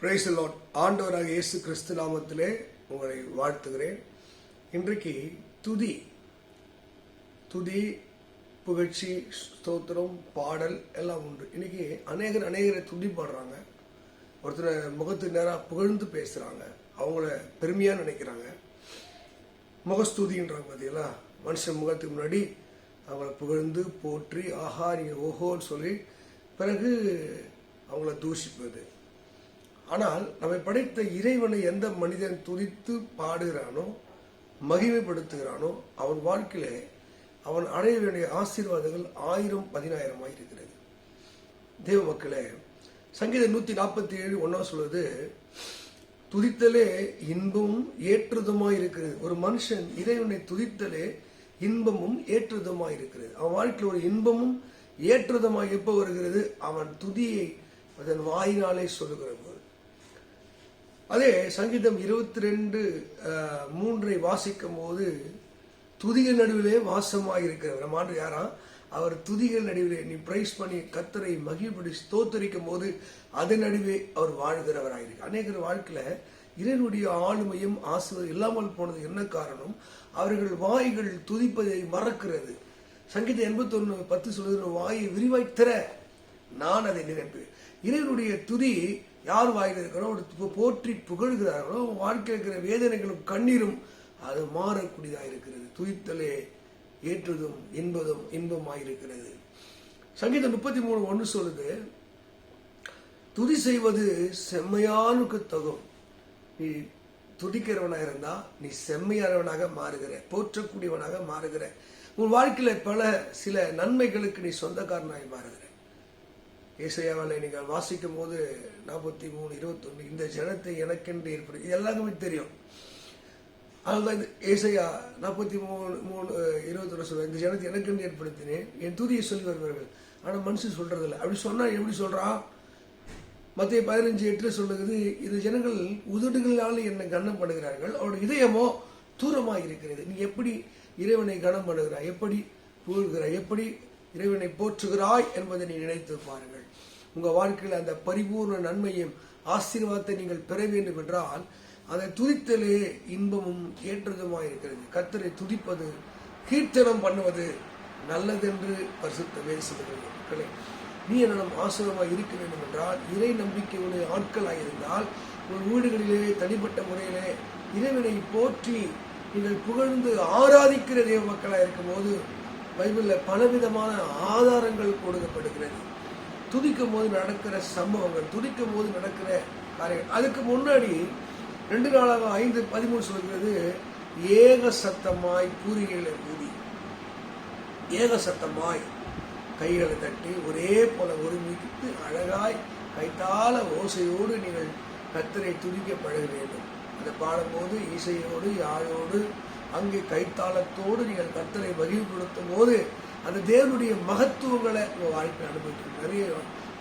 Price lot ஆண்டவராக இயேசு கிறிஸ்து நாமத்திலே உங்களை வாழ்த்துகிறேன். இன்றைக்கு துதி துதி புகழ்ச்சி ஸ்தோத்திரம் பாடல் எல்லாம் உண்டு. இன்னைக்கு அநேகர் அநேகரை துதி பாடுறாங்க. ஒருத்தர் முகத்துக்கு நேராக புகழ்ந்து பேசுகிறாங்க அவங்கள பெருமையாக நினைக்கிறாங்க. முகஸ்துதின்றாங்க பார்த்தீங்களா மனுஷன் முகத்துக்கு முன்னாடி அவங்கள புகழ்ந்து போற்றி ஆஹா நீங்க ஓஹோன்னு சொல்லி பிறகு அவங்கள தூஷிப்பது. ஆனால் நம்மை படைத்த இறைவனை எந்த மனிதன் துதித்து பாடுகிறானோ மகிமைப்படுத்துகிறானோ அவன் வாழ்க்கையிலே அவன் அடைய வேண்டிய ஆசீர்வாதங்கள் ஆயிரம் பதினாயிரமாக இருக்கிறது தேவ மக்களே சங்கீதம் நூற்றி நாற்பத்தி ஏழு ஒன்றா சொல்வது துதித்தலே இன்பமும் ஏற்றுதமாக இருக்கிறது ஒரு மனுஷன் இறைவனை துதித்தலே இன்பமும் ஏற்றுதமாக இருக்கிறது அவன் வாழ்க்கையில் ஒரு இன்பமும் ஏற்றுதமாக எப்போ வருகிறது? அவன் துதியை அதன் வாயினாலே சொல்லுகிற போது அதே சங்கீதம் இருபத்தி ரெண்டு மூன்றை வாசிக்கும் போது துதிகள் நடுவிலே வாசமாக இருக்கிறவர் நம்ம ஆண்டு யாரா? அவர் துதிகள் நடுவிலே நீ பிரைஸ் பண்ணி கத்தரை மகிழ்படி ஸ்தோத்தரிக்கும் போது அதன் நடுவே அவர் வாழ்கிறவராயிருக்கு. அநேகர் வாழ்க்கையில இறைவனுடைய ஆளுமையும் ஆசிரியர் இல்லாமல் போனது என்ன காரணம்? அவர்கள் வாய்கள் துதிப்பதை மறக்கிறது. சங்கீதம் எண்பத்தி ஒன்று பத்து சொல்லுகிற வாயை விரிவாய்த்திற நான் அதை நினைப்பேன் இறைவனுடைய துதி யார் வாயில் இருக்கிறோ அவர் போற்றி புகழ்கிறார்களோ வாழ்க்கையில் இருக்கிற வேதனைகளும் கண்ணீரும் அது மாறக்கூடியதாக இருக்கிறது. துதித்தலே ஏற்றதும் இன்பதும் இன்பமாயிருக்கிறது சங்கீதம் முப்பத்தி மூணு ஒன்று சொல்லுது துதி செய்வது செம்மையானுக்கு தகும் நீ துதிக்கிறவனாக இருந்தா நீ செம்மையானவனாக மாறுகிற போற்றக்கூடியவனாக மாறுகிற. உன் வாழ்க்கையில பல சில நன்மைகளுக்கு நீ சொந்தக்காரனாய் மாறுகிற. இசையாவில் நீங்கள் வாசிக்கும் போது நாற்பத்தி மூணு இருபத்தொன்று இந்த ஜனத்தை எனக்கென்று ஏற்படும் இது எல்லாருக்குமே தெரியும். அதுதான் இந்த ஏசையா நாற்பத்தி மூணு மூணு இருபத்தொன்று சொல்லுவேன் இந்த ஜனத்தை எனக்கென்று ஏற்படுத்தினேன். என் துதியை சொல்லி வருவார்கள். ஆனால் மனுஷன் சொல்கிறதில்ல அப்படி சொன்னால் எப்படி சொல்கிறான் மத்திய பதினஞ்சு எட்டு சொல்லுகிறது இது ஜனங்கள் உதடுகளால் என்னை கனம் பண்ணுகிறார்கள் அவருடைய இதயமோ தூரமாக இருக்கிறது. நீ எப்படி இறைவனை கனம் பண்ணுகிறாய் எப்படி கூறுகிறாய் எப்படி இறைவனை போற்றுகிறாய் என்பதை நீ நினைத்து பாருங்கள். உங்க வாழ்க்கையில் அந்த பரிபூர்ண நன்மையும் ஆசீர்வாதத்தை நீங்கள் பெற வேண்டும் என்றால் அதை துதித்தலே இன்பமும் ஏற்றதுமாக இருக்கிறது. கத்தரை துதிப்பது கீர்த்தனம் பண்ணுவது நல்லதென்று பரிசுத்த வேசுகிறது மக்களே நீ என்னிடம் ஆசிரமாக இருக்க வேண்டும் என்றால் இறை நம்பிக்கையுடைய ஆட்களாக இருந்தால் உங்கள் வீடுகளிலே தனிப்பட்ட முறையிலே இறைவனை போற்றி நீங்கள் புகழ்ந்து ஆராதிக்கிற தேவ மக்களாக இருக்கும்போது பைபிளில் பலவிதமான ஆதாரங்கள் கொடுக்கப்படுகிறது துதிக்கும் போது நடக்கிற சம்பவங்கள் துதிக்கும் போது நடக்கிற காரியங்கள். அதுக்கு முன்னாடி ரெண்டு நாளாக ஐந்து பதிமூணு சொல்கிறது ஏக சத்தமாய் கூறிகளை கூறி ஏக சத்தமாய் கைகளை தட்டி ஒரே போல ஒருமித்து அழகாய் கைத்தால ஓசையோடு நீங்கள் கத்தரை துதிக்க பழக வேண்டும். அதை பாடும்போது இசையோடு யாழோடு அங்கே கைத்தாளத்தோடு நீங்கள் கத்தரை வலியுறுத்தும் போது அந்த தேவனுடைய மகத்துவங்களை உங்கள் வாழ்க்கை அனுபவிக்கும். நிறைய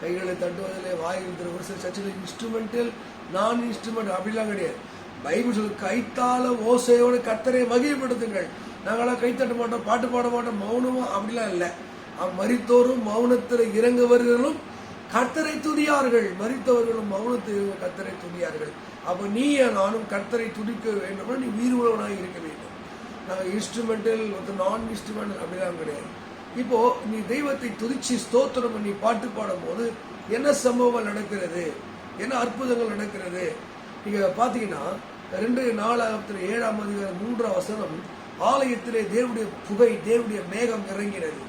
கைகளை தட்டுவதில் வாயில் ஒரு சில சர்ச்சில் இன்ஸ்ட்ருமெண்டல் நான் இன்ஸ்ட்ருமெண்ட் அப்படிலாம் கிடையாது. பைபிள் சொல்லு கைத்தாள ஓசையோடு கத்தரை மகிழ்வுபடுத்துங்கள் நாங்களாம் கைத்தட்ட மாட்டோம் பாட்டு பாட மாட்டோம் மௌனமும் அப்படிலாம் இல்லை. மறித்தோரும் மௌனத்தில் இறங்குவர்களும் கர்த்தரை துதியார்கள். மறித்தவர்களும் மௌனத்தில் கர்த்தரை துதியார்கள். அப்போ நீ நானும் கர்த்தரை துதிக்க வேண்டும். நீ உயிர் உழவனாக இருக்க வேண்டும். நாங்கள் இன்ஸ்ட்ருமெண்டல் நான் இன்ஸ்ட்ருமெண்டல் அப்படிலாம் கிடையாது. இப்போ நீ தெய்வத்தை துதிச்சு ஸ்தோத்திரம் பண்ணி பாட்டு பாடும்போது என்ன சம்பவங்கள் நடக்கிறது? என்ன அற்புதங்கள் நடக்கிறது? நீங்கள் பார்த்தீங்கன்னா ரெண்டு நாலாயிரத்துல ஏழாம் அதிகாரம் மூன்றாம் வசனம் ஆலயத்திலே தேவனுடைய புகை தேவனுடைய மேகம் இறங்கினது.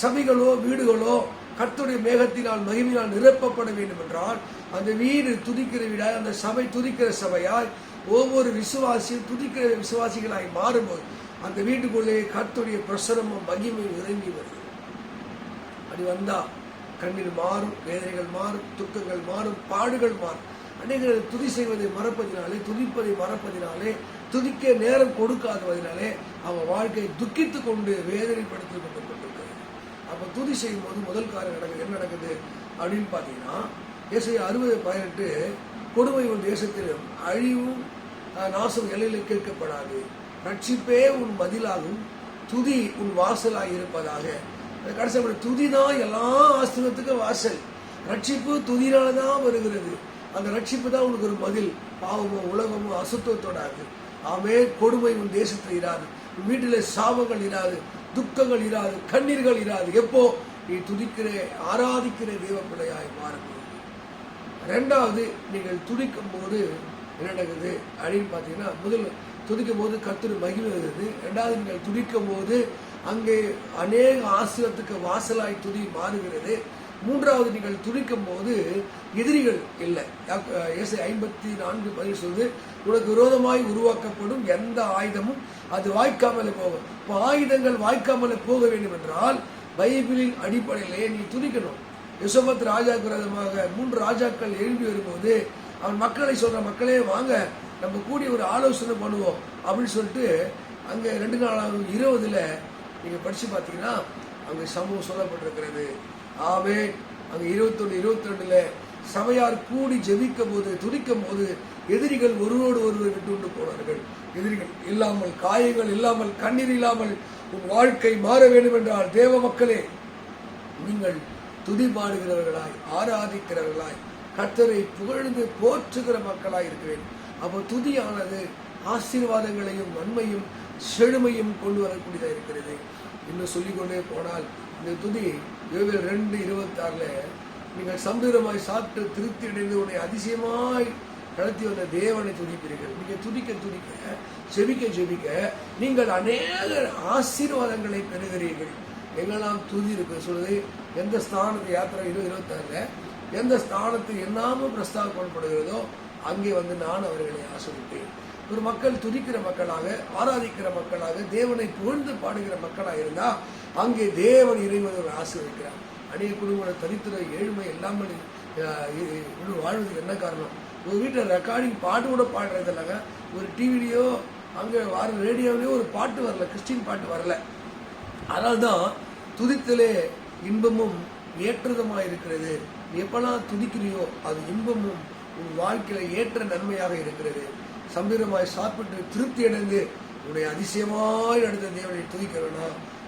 சபைகளோ வீடுகளோ கர்த்தருடைய மேகத்தினால் மகிமையினால் நிரப்பப்பட வேண்டும் என்றால் அந்த வீடு துதிக்கிற வீடாய் அந்த சபை துதிக்கிற சபையாய் ஒவ்வொரு விசுவாசியும் துதிக்கிற விசுவாசிகளாய் மாறும்போது அந்த வீட்டுக்குள்ளே கர்த்தருடைய பிரசனமும் மகிமையும் இறங்கி வருது. அப்படி வந்தா கண்ணீர் மாறும் வேதனைகள் மாறும் துக்கங்கள் மாறும் பாடுகள் மாறும். அநேகர் துதி செய்வதை மறப்பதினாலே துதிப்பதை மறப்பதினாலே துதிக்க நேரம் கொடுக்காததினாலே அவன் வாழ்க்கையை துக்கித்து கொண்டு வேதனைப்படுத்தி கொண்டு கொண்டிருக்கிறது அப்போ துதி செய்யும் போது முதல் காரியம் நடக்குது என்ன நடக்குது அப்படின்னு பார்த்தீங்கன்னா இசை அறுபது பதினெட்டு கொடுமை உன் தேசத்திலும் அழிவும் நாசம் எல்லையில் கேட்கப்படாது. ரட்சிப்பே உன் பதிலாகும் துதி உன் வாசலாக இருப்பதாக. கடைசி துதி தான் எல்லா ஆஸ்திரத்துக்கும் வாசல். ரட்சிப்பு துதினால தான் வருகிறது. அந்த ரட்சிப்பு தான் உனக்கு ஒரு பதில். பாவமோ உலகமோ அசுத்தத்தோடாது ஆமே கொடுமை உன் தேசத்தில் இராது. உன் வீட்டில் சாபங்கள் இராது துக்கங்கள் இராது கண்ணீர்கள் இராது. எப்போ? நீ துதிக்கிற ஆராதிக்கிற தேவ பிள்ளையாய் மாறும்போது ரெண்டாவது நீங்கள் துடிக்கும் போது என்ன நடக்குது அப்படின்னு பார்த்தீங்கன்னா முதல் துதிக்கும் போது கத்துரு மகிமை வருது. ரெண்டாவது நீங்கள் துடிக்கும் போது அங்கே அநேக ஆசிரியத்துக்கு வாசலாய் துதி மாறுகிறது. மூன்றாவது நீங்கள் துடிக்கும் போது எதிரிகள் இல்லை. இயேசு ஐம்பத்தி நான்கு பதில் சொல்வது உனக்கு விரோதமாய் உருவாக்கப்படும் எந்த ஆயுதமும் அது வாய்க்காமலே போகும் இப்போ ஆயுதங்கள் வாய்க்காமலே போக வேண்டும் என்றால் பைபிளின் அடிப்படையிலே நீ துணிக்கணும் யசோபத் ராஜாக்கு விரோதமாக மூன்று ராஜாக்கள் எழும்பி வரும்போது அவன் மக்களை சொல்கிற மக்களே வாங்க நம்ம கூடி ஒரு ஆலோசனை பண்ணுவோம். அப்படின்னு சொல்லிட்டு அங்கே ரெண்டு நாளாக இருபதில் நீங்கள் படித்து பார்த்தீங்கன்னா அங்கே சமூகம் சொல்லப்பட்டிருக்கிறது. ஆமே அங்கே இருபத்தொன்று இருபத்தி ரெண்டில் சபையார் கூடி ஜெபிக்கும் போது துடிக்கும் போது எதிரிகள் ஒருவரோடு ஒருவர் விட்டு கொண்டு போனார்கள். எதிரிகள் இல்லாமல் காயங்கள் இல்லாமல் கண்ணீர் இல்லாமல் உன் வாழ்க்கை மாற வேண்டும் என்றால் தேவ மக்களே நீங்கள் துதி பாடுகிறவர்களாய் ஆராதிக்கிறவர்களாய் கர்த்தரை புகழ்ந்து போற்றுகிற மக்களாய் இருக்கிறேன். அப்போ துதியானது ஆசீர்வாதங்களையும் நன்மையும் செழுமையும் கொண்டு வரக்கூடியதாக இருக்கிறது. இன்னும் சொல்லிக்கொண்டே போனால் இந்த துதி யோகில் ரெண்டு இருபத்தாறுல நீங்கள் சம்பீரமாய் சாப்பிட்டு திருப்தி அடைந்து உன்னை அதிசயமாய் நடத்தி வந்த தேவனை துதிப்பீர்கள். நீங்க துதிக்க துதிக்க செபிக்க செபிக்க நீங்கள் அநேக ஆசீர்வாதங்களை பெறுகிறீர்கள். எங்கெல்லாம் துதி இருக்கு சொல்லுது? எந்த ஸ்தானத்து யாத்திரை இருபது இருபத்தாறுல? எந்த ஸ்தானத்து என்னாமல் பிரஸ்தாபப்படுகிறதோ அங்கே வந்து நான் அவர்களை ஆசிரிப்பேன் ஒரு மக்கள் துதிக்கிற மக்களாக ஆராதிக்கிற மக்களாக தேவனை புகழ்ந்து பாடுகிற மக்களாக இருந்தால் அங்கே தேவன் இறைவன் ஆசீர்வதிக்கிறார் அநேக குடும்ப தரித்திர ஏழ்மை எல்லாமே வாழ்வதுக்கு என்ன காரணம்? ஒரு வீட்டில் ரெக்கார்டிங் பாட்டு கூட பாடுறது இல்லைங்க. ஒரு டிவிலையோ அங்கே வர ரேடியோவிலையோ ஒரு பாட்டு வரல கிறிஸ்டின் பாட்டு வரல. அதனால்தான் துதித்தலே இன்பமும் ஏற்றதுமாக இருக்கிறது நீ எப்பெல்லாம் துதிக்கிறியோ அது இன்பமும் உன் வாழ்க்கையில ஏற்ற நன்மையாக இருக்கிறது. சம்பீரமாய் சாப்பிட்டு திருப்தி அடைந்து உன்னை அதிசயமாய் நடந்த தேவனை துதிக்கிறனா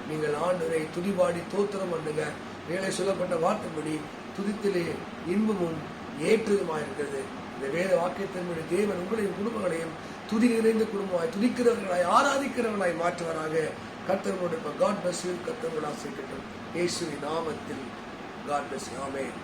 நீங்கள் ஆண்டவரை துதிபாடி தோத்திரம் பண்ணுங்க. வேலை சொல்லப்பட்ட வார்த்தைப்படி துதித்திலே இன்பமும் ஏற்றதுமாக இருக்கிறது இந்த வேத வாக்கியத்தின்படி தேவன் உங்களையும் குடும்பங்களையும் துதி நிறைந்த குடும்பமாய் துதிக்கிறவர்களாய் ஆராதிக்கிறவர்களாய் மாற்றுவராக. கத்தர்களுடைய காட் பஸ் ஆசை ஆசிரியட்டும் இயேசுவின் நாமத்தில் காட் பஸ் ஆமென்